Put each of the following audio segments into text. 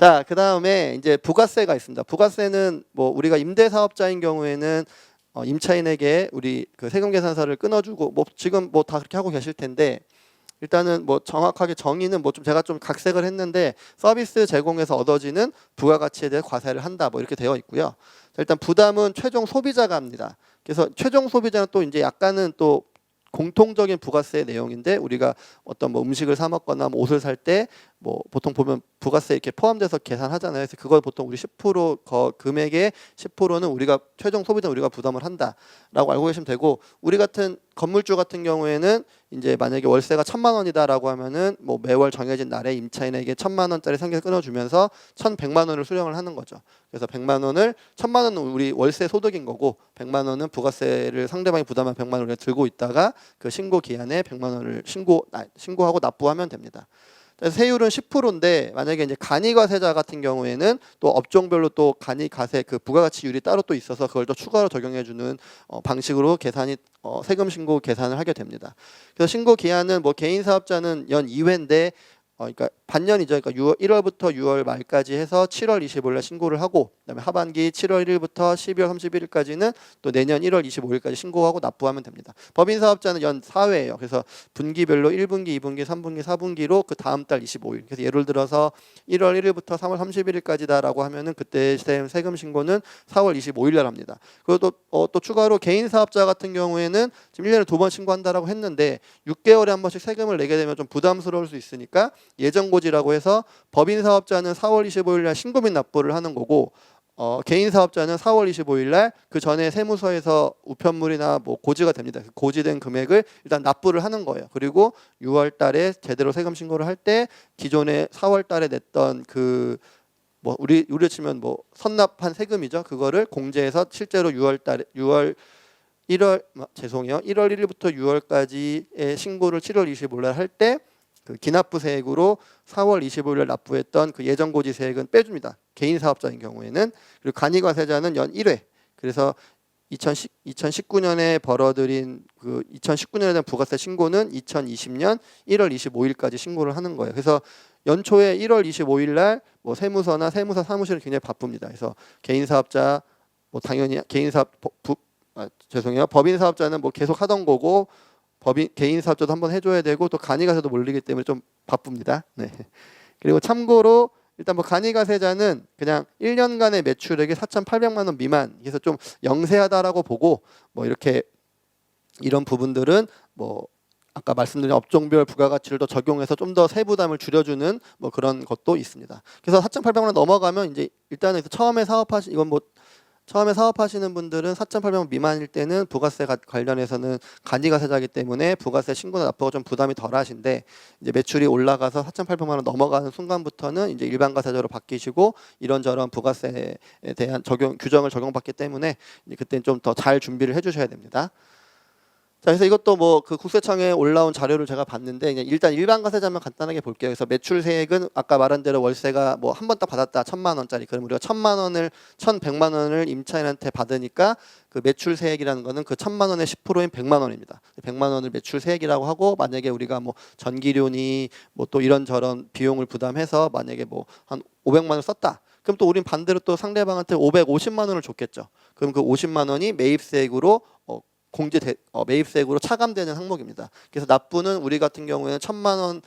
자, 그 다음에 이제 부가세가 있습니다. 부가세는 뭐 우리가 임대 사업자인 경우에는 어, 임차인에게 우리 그 세금 계산서를 끊어주고 뭐 지금 뭐 다 그렇게 하고 계실 텐데 일단은 뭐 정확하게 정의는 뭐 좀 제가 좀 각색을 했는데 서비스 제공에서 얻어지는 부가가치에 대해 과세를 한다 뭐 이렇게 되어 있고요. 자, 일단 부담은 최종 소비자가 합니다. 그래서 최종 소비자는 또 이제 약간은 또 공통적인 부가세 내용인데 우리가 어떤 뭐 음식을 사 먹거나 뭐 옷을 살 때 뭐 보통 보면 부가세 이렇게 포함돼서 계산하잖아요. 그래서 그걸 보통 우리 10%거 금액의 10%는 우리가 최종 소비자 우리가 부담을 한다라고 알고 계시면 되고 우리 같은 건물주 같은 경우에는 이제 만약에 월세가 천만 원이다라고 하면은 뭐 매월 정해진 날에 임차인에게 천만 원짜리 상계 끊어주면서 천백만 원을 수령을 하는 거죠. 그래서 백만 원을 천만 원은 우리 월세 소득인 거고 백만 원은 부가세를 상대방이 부담한 백만 원을 들고 있다가 그 신고 기한에 백만 원을 신고 아, 신고하고 납부하면 됩니다. 세율은 10%인데 만약에 이제 간이과세자 같은 경우에는 또 업종별로 또 간이과세 그 부가가치율이 따로 또 있어서 그걸 또 추가로 적용해주는 어, 방식으로 계산이 어, 세금 신고 계산을 하게 됩니다. 그래서 신고 기한은 뭐 개인 사업자는 연 2회인데 어, 그러니까 반년이죠. 그러니까 6월, 1월부터 6월 말까지 해서 7월 25일에 신고를 하고 그다음에 하반기 7월 1일부터 12월 31일까지는 또 내년 1월 25일까지 신고하고 납부하면 됩니다. 법인 사업자는 연 4회예요. 그래서 분기별로 1분기, 2분기, 3분기, 4분기로 그 다음 달 25일. 그래서 예를 들어서 1월 1일부터 3월 31일까지다라고 하면은 그때 세- 세금 신고는 4월 25일 날 합니다. 그리고 또, 어, 또 추가로 개인 사업자 같은 경우에는 지금 1년에 두 번 신고한다라고 했는데 6개월에 한 번씩 세금을 내게 되면 좀 부담스러울 수 있으니까 예정고 지라고 해서 법인 사업자는 4월 25일 날 신고 및 납부를 하는 거고 어, 개인 사업자는 4월 25일 날 그 전에 세무서에서 우편물이나 뭐 고지가 됩니다. 그 고지된 금액을 일단 납부를 하는 거예요. 그리고 6월 달에 제대로 세금 신고를 할 때 기존에 4월 달에 냈던 그 뭐 우리 우리 치면 뭐 선납한 세금이죠. 그거를 공제해서 실제로 6월 달에 6월 1월 뭐, 죄송해요. 1월 1일부터 6월까지의 신고를 7월 25일 날 할 때 그 기납부세액으로 4월 25일 날 납부했던 그 예정고지세액은 빼줍니다. 개인 사업자인 경우에는 그리고 간이과세자는 연 1회. 그래서 2010, 2019년에 벌어들인 그 2019년에 대한 부가세 신고는 2020년 1월 25일까지 신고를 하는 거예요. 그래서 연초에 1월 25일 날 뭐 세무서나 세무서 사무실은 굉장히 바쁩니다. 그래서 개인 사업자 뭐 당연히 개인 사업 부, 부- 아, 죄송해요. 법인 사업자는 뭐 계속 하던 거고 법인 개인 사업자도 한번 해줘야 되고 또 간이가세도 몰리기 때문에 좀 바쁩니다. 네. 그리고 참고로 일단 뭐 간이가세자는 그냥 1년간의 매출액이 4,800만 원 미만 그래서 좀 영세하다라고 보고 뭐 이렇게 이런 부분들은 뭐 아까 말씀드린 업종별 부가가치를 더 적용해서 좀 더 세부담을 줄여주는 뭐 그런 것도 있습니다. 그래서 4,800만 원 넘어가면 이제 일단은 처음에 사업하시 이건 뭐 처음에 사업하시는 분들은 4,800만 원 미만일 때는 부가세 가- 관련해서는 간이가세자기 때문에 부가세 신고나 납부가 좀 부담이 덜하신데 이제 매출이 올라가서 4,800만 원 넘어가는 순간부터는 이제 일반 가세자로 바뀌시고 이런저런 부가세에 대한 적용 규정을 적용받기 때문에 이제 그때는 좀 더 잘 준비를 해주셔야 됩니다. 자, 그래서 이것도 뭐 그 국세청에 올라온 자료를 제가 봤는데 그냥 일단 일반 가세자만 간단하게 볼게요. 그래서 매출 세액은 아까 말한 대로 월세가 뭐 한 번 딱 받았다 천만 원짜리 그럼 우리가 천만 원을 천백만 원을 임차인한테 받으니까 그 매출 세액이라는 거는 그 천만 원의 10%인 백만 원입니다. 백만 원을 매출 세액이라고 하고 만약에 우리가 뭐 전기료니 뭐 또 이런저런 비용을 부담해서 만약에 뭐한 500만 원 썼다. 그럼 또 우린 반대로 또 상대방한테 550만 원을 줬겠죠. 그럼 그 50만 원이 매입세액으로 어, 공제 대, 어, 매입세액으로 차감되는 항목입니다. 그래서 납부는 우리 같은 경우에는 천만 원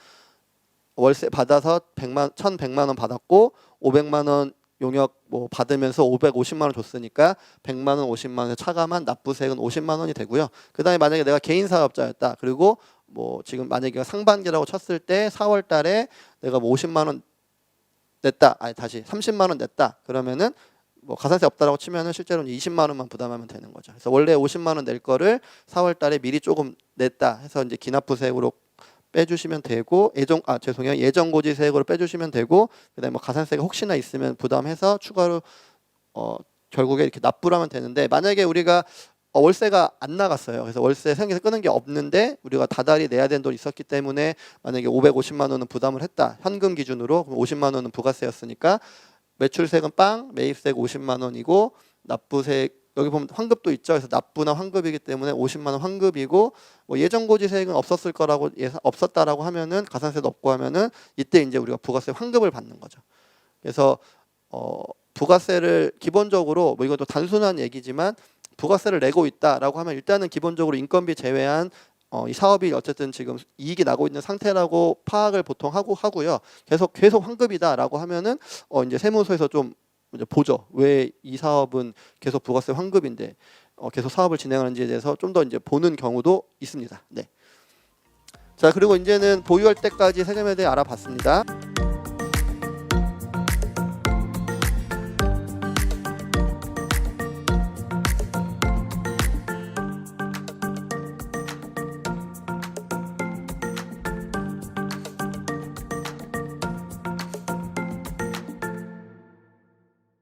월세 받아서 백만 천백만 원 받았고 오백만 원 용역 뭐 받으면서 550만 원 줬으니까 100만 원, 50만 원에 차감한 납부세액은 50만 원이 되고요. 그다음에 만약에 내가 개인 사업자였다. 그리고 뭐 지금 만약에 상반기라고 쳤을 때 4월 달에 내가 뭐 50만 원 냈다. 아니 다시 30만 원 냈다. 그러면은 뭐 가산세 없다라고 치면은 실제로는 20만 원만 부담하면 되는 거죠. 그래서 원래 50만 원 낼 거를 4월 달에 미리 조금 냈다 해서 이제 기납부세액으로 빼주시면 되고 예정 아 죄송해요 예정고지세액으로 빼주시면 되고 그다음에 뭐 가산세가 혹시나 있으면 부담해서 추가로 어 결국에 이렇게 납부를 하면 되는데 만약에 우리가 어, 월세가 안 나갔어요. 그래서 월세 생계에서 끄는 게 없는데 우리가 다달이 내야 되는 돈이 있었기 때문에 만약에 550만 원은 부담을 했다. 현금 기준으로 그럼 50만 원은 부가세였으니까 매출세금 빵, 매입세액 50만 원이고 납부세액 여기 보면 환급도 있죠. 그래서 납부나 환급이기 때문에 50만 원 환급이고 뭐 예정고지세액은 없었을 거라고 예상 없었다라고 하면은 가산세도 없고 하면은 이때 이제 우리가 부가세 환급을 받는 거죠. 그래서 어, 부가세를 기본적으로 뭐 이것도 단순한 얘기지만 부가세를 내고 있다라고 하면 일단은 기본적으로 인건비 제외한 어, 이 사업이 어쨌든 지금 이익이 나고 있는 상태라고 파악을 보통 하고 하고요. 계속 계속 환급이다라고 하면은 어, 이제 세무서에서 좀 이제 보죠. 왜 이 사업은 계속 부가세 환급인데 어, 계속 사업을 진행하는지에 대해서 좀 더 이제 보는 경우도 있습니다. 네. 자 그리고 이제는 보유할 때까지 세금에 대해 알아봤습니다.